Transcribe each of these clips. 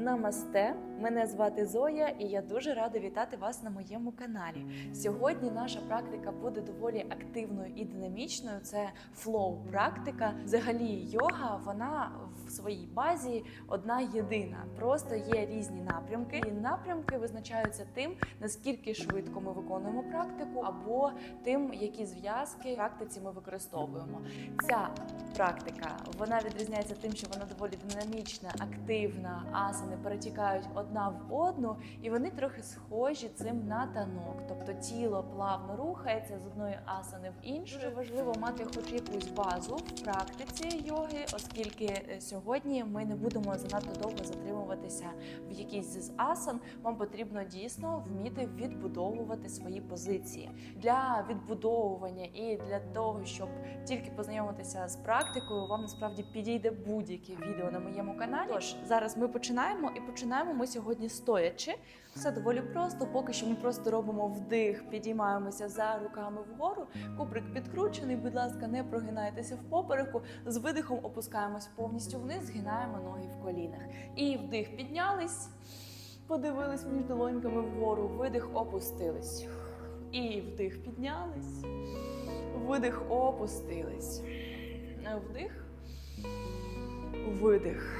Намасте, мене звати Зоя, і я дуже рада вітати вас на моєму каналі. Сьогодні наша практика буде доволі активною і динамічною. Це флоу практика. Взагалі, йога вона в своїй базі одна єдина. Просто є різні напрямки, і напрямки визначаються тим, наскільки швидко ми виконуємо практику, або тим, які зв'язки в практиці ми використовуємо. Ця практика вона відрізняється тим, що вона доволі динамічна, активна. Асани перетікають одна в одну, і вони трохи схожі цим на танок. Тобто тіло плавно рухається з одної асани в іншу. Дуже важливо мати хоч якусь базу в практиці йоги, оскільки е, сьогодні ми не будемо занадто довго затримуватися в якійсь з асан. Вам потрібно дійсно вміти відбудовувати свої позиції для відбудовування і для того, щоб тільки познайомитися з практикою, вам насправді підійде будь-яке відео на моєму каналі. Тож зараз ми починаємо і починаємо ми сьогодні стоячи. Все доволі просто. Поки що ми просто робимо вдих, підіймаємося за руками вгору. Куприк підкручений. Будь ласка, не прогинайтеся в попереку. З видихом опускаємось повністю вниз, згинаємо ноги в колінах. І вдих піднялись, подивились між долоньками вгору. Видих опустились. І вдих піднялись. Видих опустились. Вдих. Видих.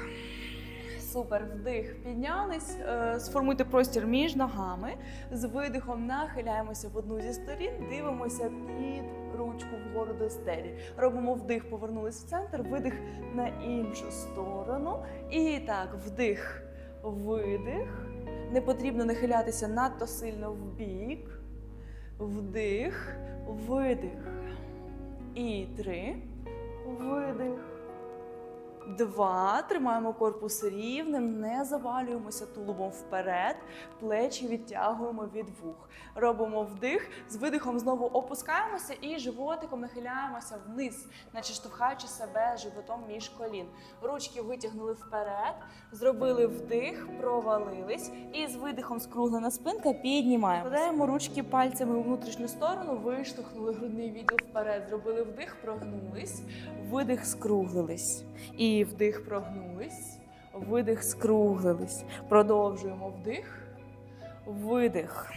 Супер, вдих, піднялись. Е, Сформуйте простір між ногами. З видихом нахиляємося в одну зі сторін, дивимося під ручку вгору до стелі. Робимо вдих, повернулись в центр, видих на іншу сторону. І так, вдих, видих. Не потрібно нахилятися надто сильно в бік. Вдих, видих. І три. Видих. Два. Тримаємо корпус рівним, не завалюємося тулубом вперед, плечі відтягуємо від вух. Робимо вдих, з видихом знову опускаємося і животиком нахиляємося вниз, наче штовхаючи себе животом між колін. Ручки витягнули вперед, зробили вдих, провалились. І з видихом скруглена спинка піднімаємо. Складаємо ручки пальцями у внутрішню сторону, виштовхнули грудний відділ вперед. Зробили вдих, прогнулись, видих, скруглились. І вдих, прогнулись, видих, скруглились. Продовжуємо вдих, видих,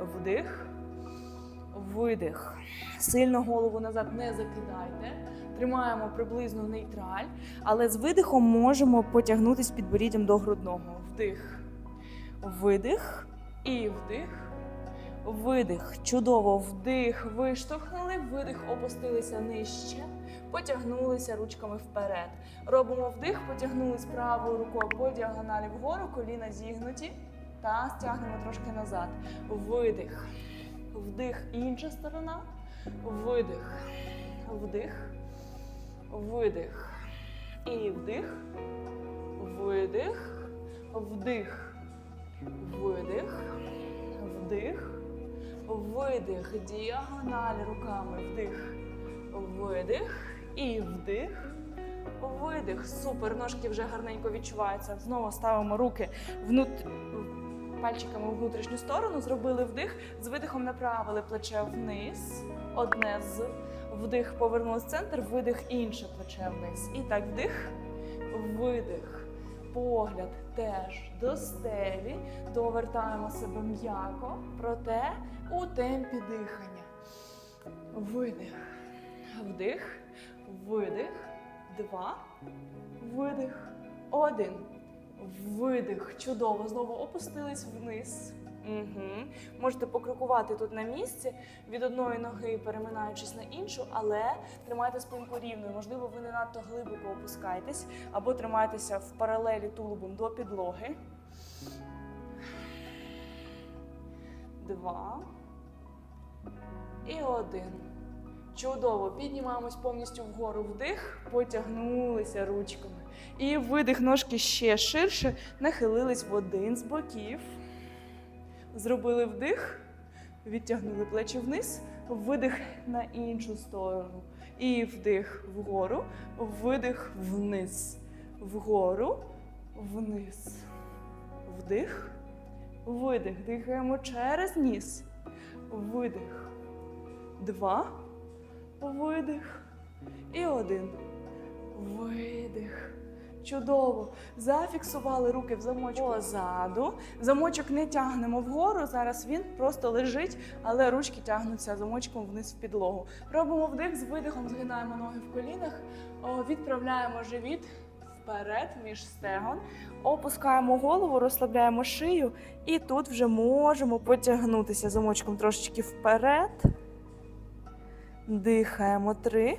вдих, видих. Сильно голову назад не закидайте. Тримаємо приблизно нейтраль, але з видихом можемо потягнутися підборіддям до грудного. Вдих, видих і вдих. Видих. Чудово. Вдих. Виштовхнули, видих, опустилися нижче. Потягнулися ручками вперед. Робимо вдих, потягнулись правою рукою по діагоналі вгору, коліна зігнуті. Та стягнемо трошки назад. Видих. Вдих. Інша сторона. Видих. Вдих. Видих. І вдих. Видих. Вдих. Видих. Вдих. Видих. Діагональ руками. Вдих. Видих. І вдих. Видих. Супер. Ножки вже гарненько відчуваються. Знову ставимо руки внут... пальчиками в внутрішню сторону. Зробили вдих. З видихом направили плече вниз. Одне з вдих. Повернули в центр. Видих. Інше плече вниз. І так вдих. Видих. Погляд теж до стелі. Довертаємо себе м'яко, проте у темпі дихання. Видих. Вдих. Видих. Два. Видих. Один. Видих. Чудово. Знову опустились вниз. Угу. Можете покрокувати тут на місці від одної ноги, переминаючись на іншу, але тримайте спинку рівною. Можливо, ви не надто глибоко опускаєтесь або тримайтеся в паралелі тулубом до підлоги. Два. І один. Чудово. Піднімаємось повністю вгору вдих, потягнулися ручками. І видих ножки ще ширше, нахилились в один з боків. Зробили вдих, відтягнули плечі вниз, видих на іншу сторону. І вдих вгору, видих вниз, вгору, вниз. Вдих, видих. Дихаємо через ніс. Видих. Два. Видих. І один. Видих. Чудово. Зафіксували руки в замочку позаду. Замочок не тягнемо вгору. Зараз він просто лежить, але ручки тягнуться замочком вниз в підлогу. Робимо вдих з видихом, згинаємо ноги в колінах, відправляємо живіт вперед між стегон. Опускаємо голову, розслабляємо шию, і тут вже можемо потягнутися замочком трошечки вперед. Дихаємо три.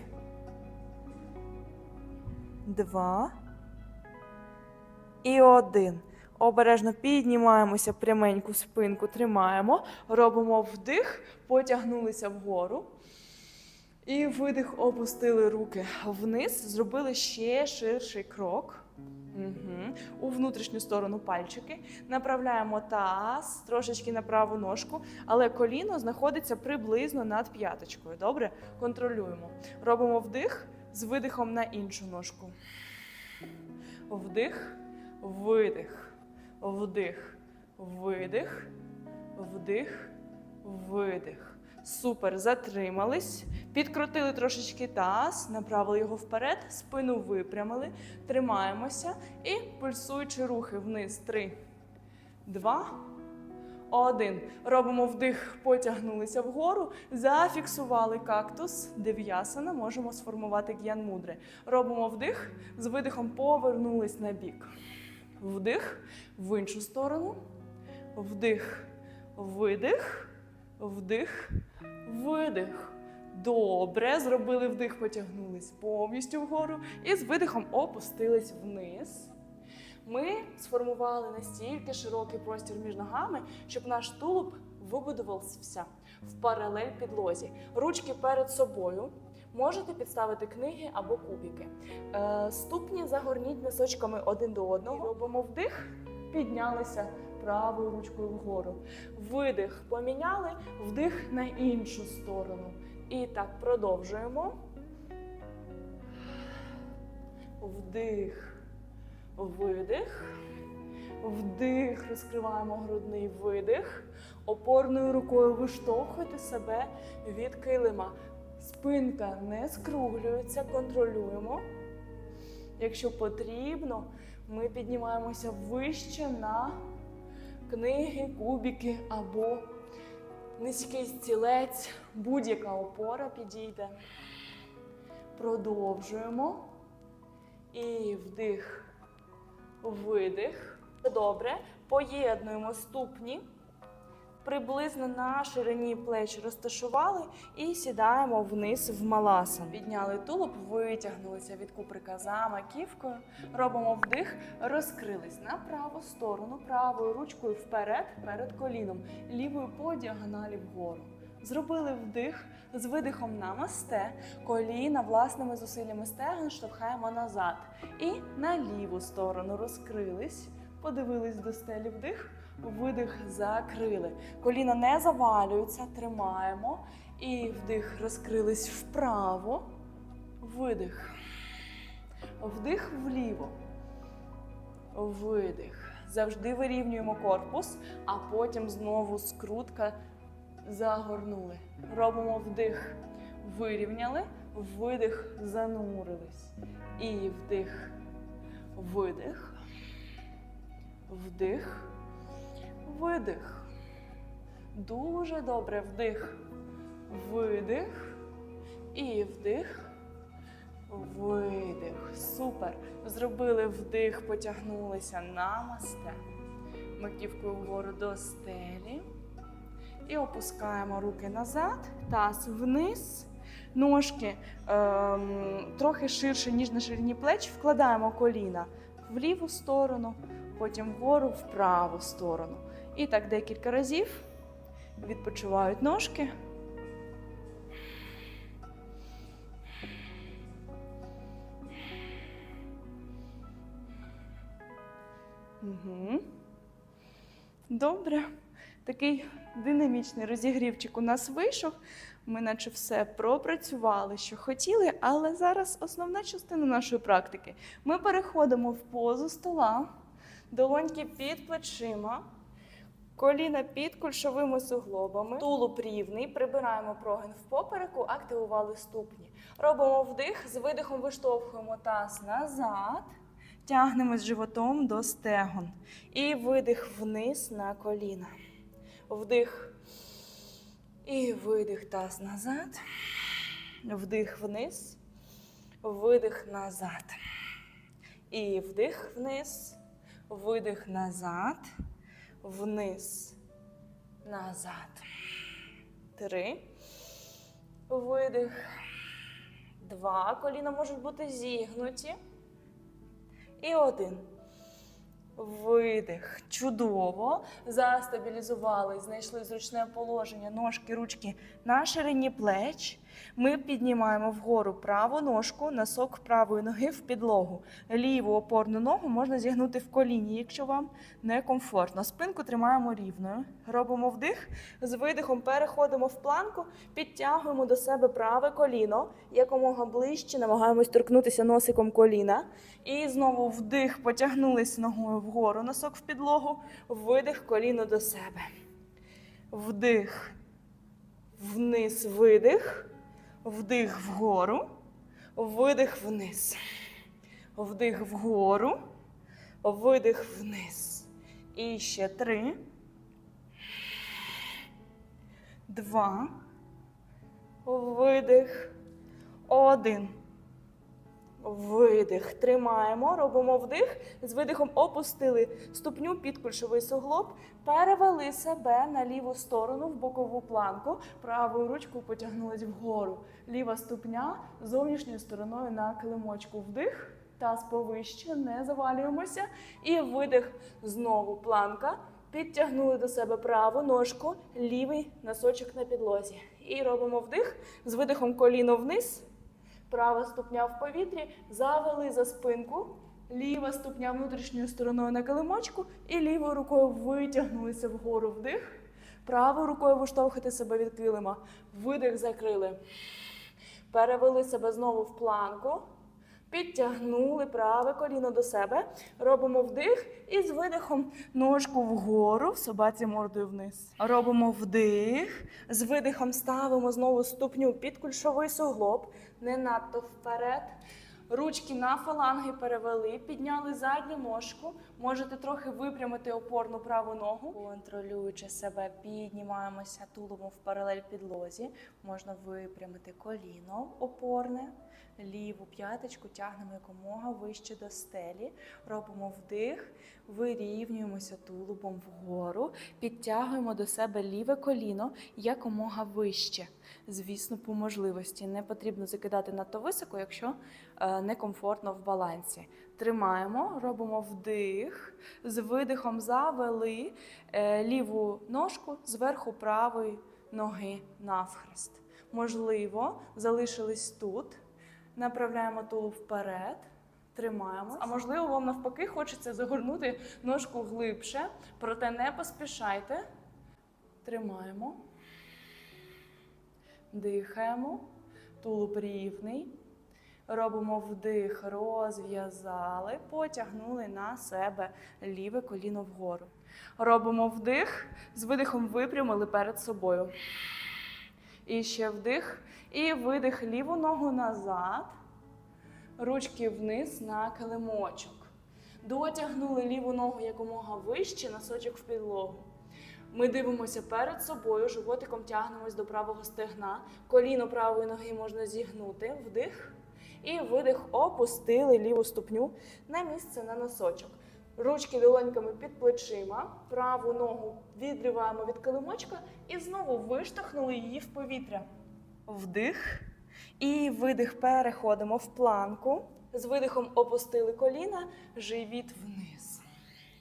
Два. І один. Обережно піднімаємося пряменьку спинку, тримаємо. Робимо вдих, потягнулися вгору. І видих, опустили руки вниз, зробили ще ширший крок. Угу. У внутрішню сторону пальчики. Направляємо таз трошечки на праву ножку, але коліно знаходиться приблизно над п'яточкою. Добре? Контролюємо. Робимо вдих з видихом на іншу ножку. Вдих, видих, вдих, видих, вдих, видих. Супер, затримались. Підкрутили трошечки таз, направили його вперед, спину випрямили, тримаємося і пульсуючи рухи вниз. Три, два, один. Робимо вдих, потягнулися вгору, зафіксували кактус, дев'ясана, можемо сформувати г'ян мудри. Робимо вдих, з видихом повернулись на бік. Вдих в іншу сторону. Вдих, видих, вдих, видих. Добре, зробили вдих, потягнулись повністю вгору і з видихом опустились вниз. Ми сформували настільки широкий простір між ногами, щоб наш тулуб вибудувався в паралель підлозі. Ручки перед собою. Можете підставити книги або кубики. Е, ступні загорніть носочками один до одного. Робимо вдих, піднялися правою ручкою вгору. Видих поміняли, вдих на іншу сторону. І так продовжуємо. Вдих, видих. Вдих, розкриваємо грудний видих. Опорною рукою виштовхуйте себе від килима. Спинка не скруглюється, контролюємо. Якщо потрібно, ми піднімаємося вище на книги, кубики або низький стілець, будь-яка опора підійде. Продовжуємо. І вдих, видих. Добре. Поєднуємо ступні. Приблизно на ширині плеч розташували і сідаємо вниз в маласан. Підняли тулуб, витягнулися від куприка за маківкою. Робимо вдих, розкрились на праву сторону, правою ручкою вперед, перед коліном, лівою по діагоналі вгору. Зробили вдих з видихом намасте, коліна власними зусиллями стегон штовхаємо назад. І на ліву сторону розкрились, подивились до стелі вдих. Видих закрили. Коліна не завалюються, тримаємо. І вдих розкрились вправо. Видих. Вдих вліво. Видих. Завжди вирівнюємо корпус, а потім знову скрутка загорнули. Робимо вдих. Вирівняли, видих, занурились. І вдих, видих. Вдих. Видих. Дуже добре. Вдих. Видих. І вдих. Видих. Супер. Зробили вдих, потягнулися намасте. Маківкою вгору до стелі. І опускаємо руки назад, таз вниз. Ножки ем, трохи ширше, ніж на ширині плеч. Вкладаємо коліна в ліву сторону, потім вгору в праву сторону. І так декілька разів відпочивають ножки. Угу. Добре. Такий динамічний розігрівчик у нас вийшов. Ми наче все пропрацювали, що хотіли, але зараз основна частина нашої практики. Ми переходимо в позу стола, долоньки під плечима, коліна під кульшовими суглобами, тулуб рівний, прибираємо прогин в попереку, активували ступні. Робимо вдих, з видихом виштовхуємо таз назад. Тягнемось животом до стегон. І видих вниз на коліна. Вдих. І видих таз назад. Вдих вниз. Видих назад. І вдих вниз. Видих назад. Вниз. Назад. Три. Видих. Два. Коліна можуть бути зігнуті. І один. Видих. Чудово. Застабілізували, знайшли зручне положення, ножки, ручки на ширині плеч. Ми піднімаємо вгору праву ножку, носок правої ноги в підлогу. Ліву опорну ногу можна зігнути в коліні, якщо вам некомфортно. Спинку тримаємо рівною. Робимо вдих. З видихом переходимо в планку, підтягуємо до себе праве коліно, якомога ближче, намагаємось торкнутися носиком коліна. І знову вдих, потягнулись ногою вгору, носок в підлогу, видих коліно до себе. Вдих, вниз, видих, вдих вгору, видих вниз, вдих вгору, видих вниз. І ще три. Два. Видих. Один. Видих. Тримаємо, робимо вдих. З видихом опустили ступню під кульшовий суглоб, перевели себе на ліву сторону в бокову планку. Правою ручкою потягнулись вгору. Ліва ступня зовнішньою стороною на килимочку. Вдих. Таз повище, не завалюємося. І видих знову планка. Підтягнули до себе праву ножку, лівий носочок на підлозі. І робимо вдих з видихом коліно вниз. Права ступня в повітрі, завели за спинку, ліва ступня внутрішньою стороною на килимочку і лівою рукою витягнулися вгору вдих. Правою рукою виштовхати себе від килима. Видих закрили. Перевели себе знову в планку. Підтягнули праве коліно до себе. Робимо вдих і з видихом ножку вгору, в собаці мордою вниз. Робимо вдих. З видихом ставимо знову ступню під кульшовий суглоб, не надто вперед. Ручки на фаланги перевели, підняли задню ножку. Можете трохи випрямити опорну праву ногу. Контролюючи себе, піднімаємося тулубом в паралель підлозі. Можна випрямити коліно опорне, ліву п'яточку тягнемо якомога вище до стелі. Робимо вдих, вирівнюємося тулубом вгору, підтягуємо до себе ліве коліно якомога вище. Звісно, по можливості. Не потрібно закидати надто високо, якщо е, некомфортно в балансі. Тримаємо, робимо вдих, з видихом завели е, ліву ножку зверху правої ноги навхрест. Можливо, залишились тут. Направляємо тулуб вперед, тримаємо. А можливо, вам навпаки хочеться загорнути ножку глибше, проте не поспішайте. Тримаємо. Дихаємо, тулуб рівний. Робимо вдих, розв'язали, потягнули на себе ліве коліно вгору. Робимо вдих, з видихом випрямили перед собою. І ще вдих. І видих ліву ногу назад. Ручки вниз на килимочок. Дотягнули ліву ногу якомога вище, носочок в підлогу. Ми дивимося перед собою, животиком тягнемось до правого стегна. Коліно правої ноги можна зігнути. Вдих. І видих, опустили ліву ступню на місце на носочок. Ручки долоньками під плечима, праву ногу відриваємо від килимочка і знову виштовхнули її в повітря. Вдих. І видих переходимо в планку. З видихом опустили коліна, живіт вниз.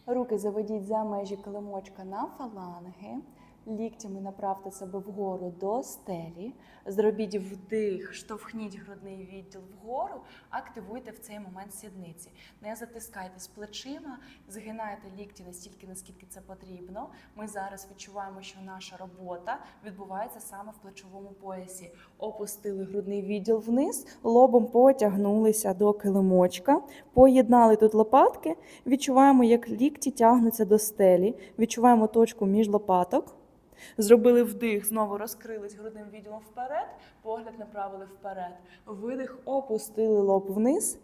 Руки заведіть за межі килимочка на фаланги. Ліктями направте себе вгору до стелі. Зробіть вдих, штовхніть грудний відділ вгору, активуйте в цей момент сідниці. Не затискайтесь плечима, згинайте лікті настільки, наскільки це потрібно. Ми зараз відчуваємо, що наша робота відбувається саме в плечовому поясі. Опустили грудний відділ вниз, лобом потягнулися до килимочка, поєднали тут лопатки, відчуваємо, як лікті тягнуться до стелі, відчуваємо точку між лопаток. Зробили вдих, знову розкрились грудним відділом вперед, погляд направили вперед. Видих, опустили лоб вниз.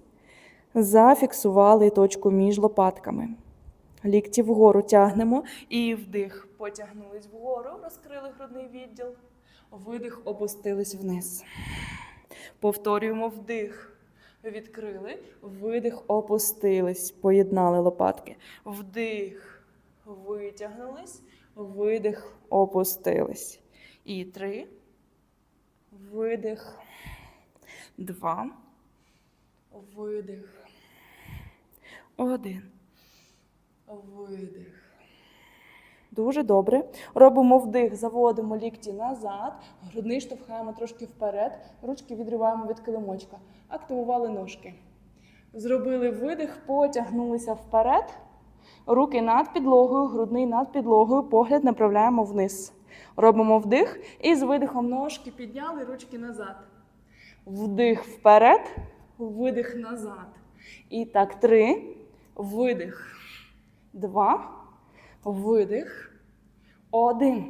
Зафіксували точку між лопатками. Лікті вгору тягнемо і вдих. Потягнулись вгору, розкрили грудний відділ. Видих, опустились вниз. Повторюємо вдих. Відкрили, видих, опустились, поєднали лопатки. Вдих, витягнулись, видих, опустились. І три. Видих. Два. Видих. Один. Видих. Дуже добре. Робимо вдих, заводимо лікті назад, грудний штовхаємо трошки вперед, ручки відриваємо від килимочка. Активували ножки. Зробили видих, потягнулися вперед. Руки над підлогою, грудний над підлогою, погляд направляємо вниз. Робимо вдих і з видихом ножки підняли, ручки назад. Вдих вперед, видих назад. І так, три. Видих. Два. Видих. Один.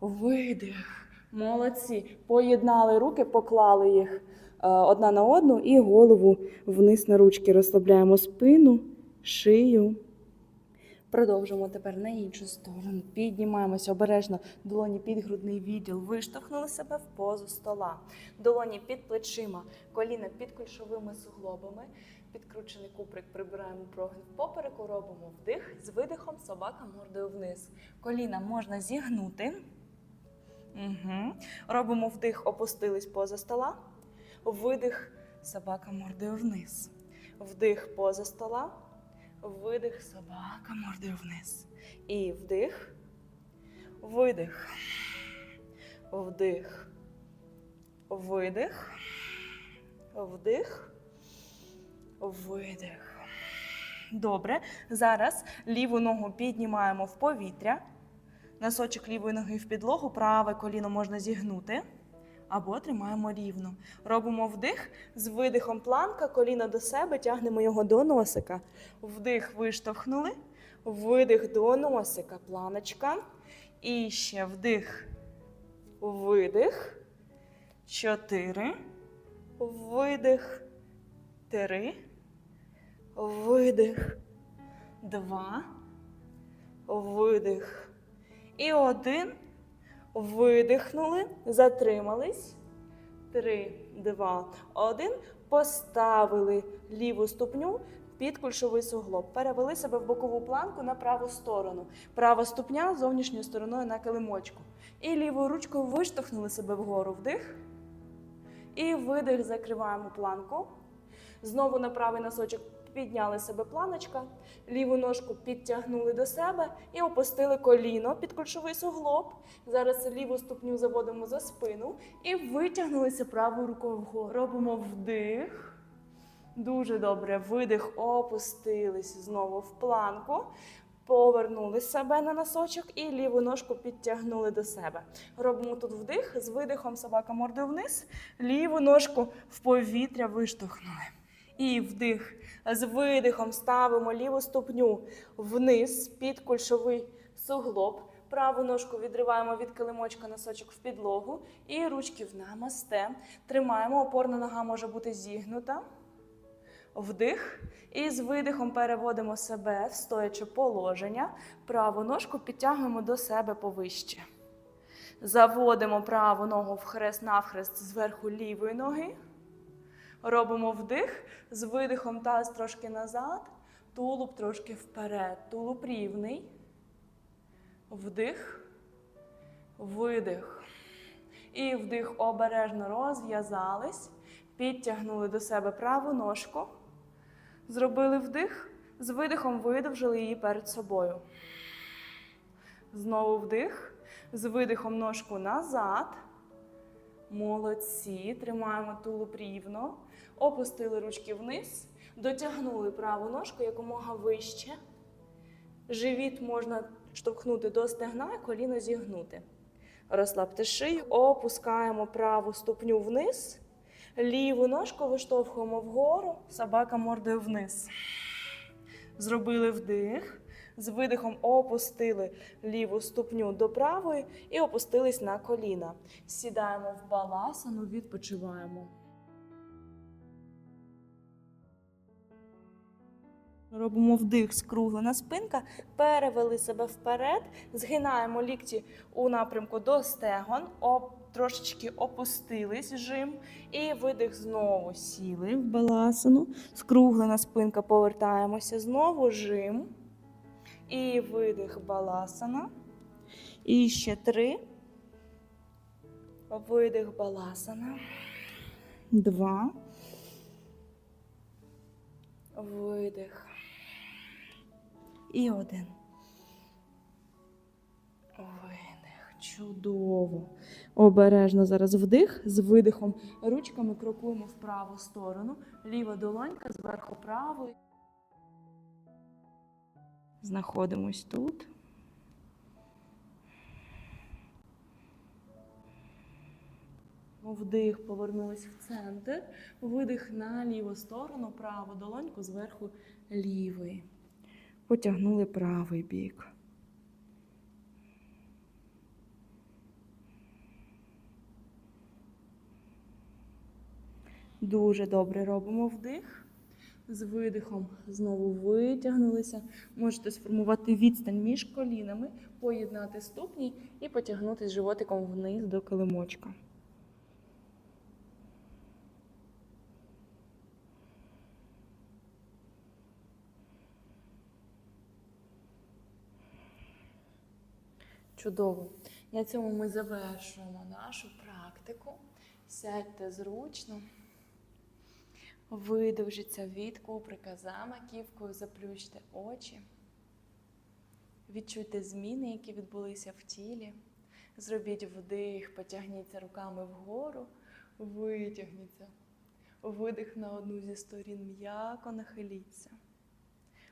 Видих. Молодці. Поєднали руки, поклали їх е, одна на одну і голову вниз на ручки. Розслабляємо спину, шию. Продовжуємо тепер на іншу сторону. Піднімаємося обережно. Долоні під грудний відділ. Виштовхнули себе в позу стола. Долоні під плечима, коліна під кульшовими суглобами. Підкручений куприк прибираємо прогин в попереку, робимо вдих з видихом собака мордою вниз. Коліна можна зігнути. Угу. Робимо вдих, опустились поза стола. Видих, собака мордою вниз. Вдих поза стола. Видих, собака мордою вниз. І вдих. Видих. Вдих. Видих. Вдих. Видих. Добре. Зараз ліву ногу піднімаємо в повітря. Носочок лівої ноги в підлогу, праве коліно можна зігнути. Або тримаємо рівно. Робимо вдих з видихом планка, коліно до себе, тягнемо його до носика. Вдих виштовхнули, видих до носика, планочка. І ще вдих, видих. Чотири. Видих. Три. Видих. Два. Видих. І один. Видихнули, затримались. Три, два, один. Поставили ліву ступню під кульшовий суглоб. Перевели себе в бокову планку на праву сторону. Права ступня зовнішньою стороною на килимочку. І лівою ручкою виштовхнули себе вгору вдих. І видих, закриваємо планку. Знову на правий носочок підняли себе планочка, ліву ножку підтягнули до себе і опустили коліно під кульшовий суглоб. Зараз ліву ступню заводимо за спину і витягнулися правою рукою вгору. Робимо вдих. Дуже добре. Видих, опустились знову в планку. Повернули себе на носочок і ліву ножку підтягнули до себе. Робимо тут вдих з видихом собака мордою вниз, ліву ножку в повітря виштовхнули. І вдих. З видихом ставимо ліву ступню вниз під кульшовий суглоб. Праву ножку відриваємо від килимочка носочок в підлогу і ручки в намасте. Тримаємо, опорна нога може бути зігнута. Вдих. І з видихом переводимо себе в стояче положення. Праву ножку підтягуємо до себе повище. Заводимо праву ногу в хрест навхрест зверху лівої ноги. Робимо вдих з видихом таз трошки назад, тулуб трошки вперед. Тулуб рівний. Вдих, видих. І вдих обережно розв'язались. Підтягнули до себе праву ножку. Зробили вдих, з видихом видовжили її перед собою. Знову вдих, з видихом ножку назад. Молодці. Тримаємо тулуб рівно. Опустили ручки вниз, дотягнули праву ножку якомога вище. Живіт можна штовхнути до стегна, коліно зігнути. Розслабте шию, опускаємо праву ступню вниз, ліву ножку виштовхуємо вгору, собака мордою вниз. Зробили вдих. З видихом опустили ліву ступню до правої і опустились на коліна. Сідаємо в баласану, відпочиваємо. Робимо вдих, скруглена спинка, перевели себе вперед, згинаємо лікті у напрямку до стегон, оп, трошечки опустились жим. І видих знову сіли в баласану. Скруглена спинка, повертаємося знову жим. І видих баласана. І ще три. Видих баласана. Два. Видих. І один. Видих. Чудово. Обережно зараз вдих. З видихом ручками крокуємо в праву сторону. Ліва долонька зверху правої. Знаходимось тут. Вдих, повернулись в центр. Видих на ліву сторону, праву долоньку зверху лівої. Потягнули правий бік. Дуже добре робимо вдих. З видихом знову витягнулися. Можете сформувати відстань між колінами, поєднати ступні і потягнутися животиком вниз до килимочка. Чудово. На цьому ми завершуємо нашу практику. Сядьте зручно. Видовжіться від куприка за маківкою, заплющте очі. Відчуйте зміни, які відбулися в тілі. Зробіть вдих, потягніться руками вгору, витягніться. Видих на одну зі сторін м'яко нахиліться.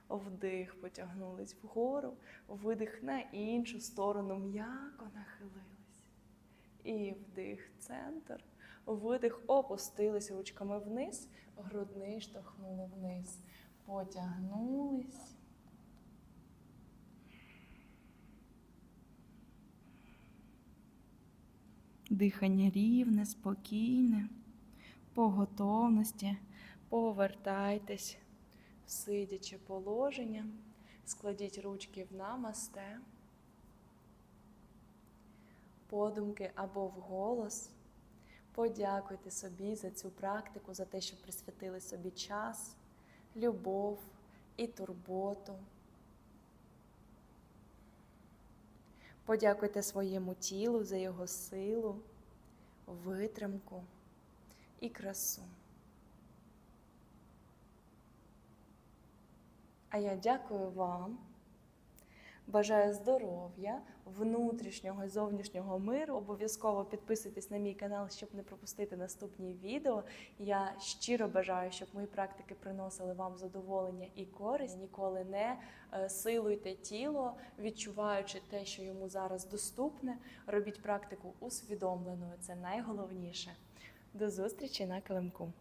Вдих, потягнулись вгору, видих на іншу сторону, м'яко нахилились. І вдих, центр. Видих, опустились ручками вниз, грудний штовхнули вниз. Потягнулись. Дихання рівне, спокійне, по готовності. Повертайтесь в сидяче положення, складіть ручки в намасте, подумки або вголос. Подякуйте собі за цю практику, за те, що присвятили собі час, любов і турботу. Подякуйте своєму тілу за його силу, витримку і красу. А я дякую вам. Бажаю здоров'я, внутрішнього і зовнішнього миру. Обов'язково підписуйтесь на мій канал, щоб не пропустити наступні відео. Я щиро бажаю, щоб мої практики приносили вам задоволення і користь. Ніколи не е, силуйте тіло, відчуваючи те, що йому зараз доступне. Робіть практику усвідомленою. Це найголовніше. До зустрічі на килимку.